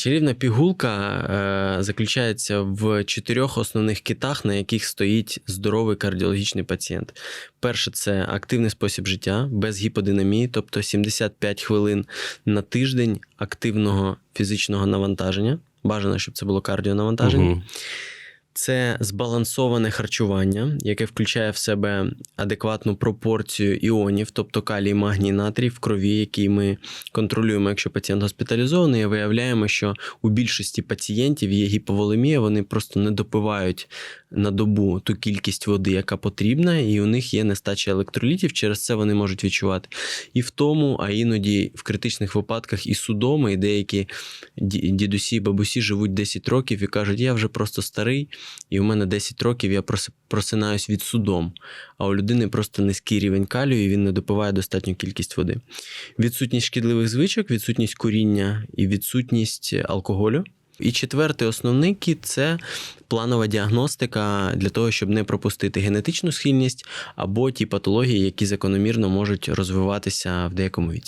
Чарівна пігулка е, заключається в чотирьох основних китах, на яких стоїть здоровий кардіологічний пацієнт. Перше це активний спосіб життя без гіподинамії, тобто 75 хвилин на тиждень активного фізичного навантаження. Бажано, щоб це було кардіонавантаження. Мгм. Це збалансоване харчування, яке включає в себе адекватну пропорцію іонів, тобто калій, магній, натрій в крові, який ми контролюємо, якщо пацієнт госпіталізований, і виявляємо, що у більшості пацієнтів є гіповолемія, вони просто не допивають на добу ту кількість води, яка потрібна, і у них є нестача електролітів. Через це вони можуть відчувати і втому, а іноді в критичних випадках і судоми, і деякі дідусі бабусі живуть 10 років і кажуть, я вже просто старий, і у мене 10 років я просинаюсь від судом. А у людини просто низький рівень калію, і він не допиває достатню кількість води. Відсутність шкідливих звичок, відсутність куріння і відсутність алкоголю. І четвертий основний кіт це планова діагностика для того, щоб не пропустити генетичну схильність або ті патології, які закономірно можуть розвиватися в деякому віці.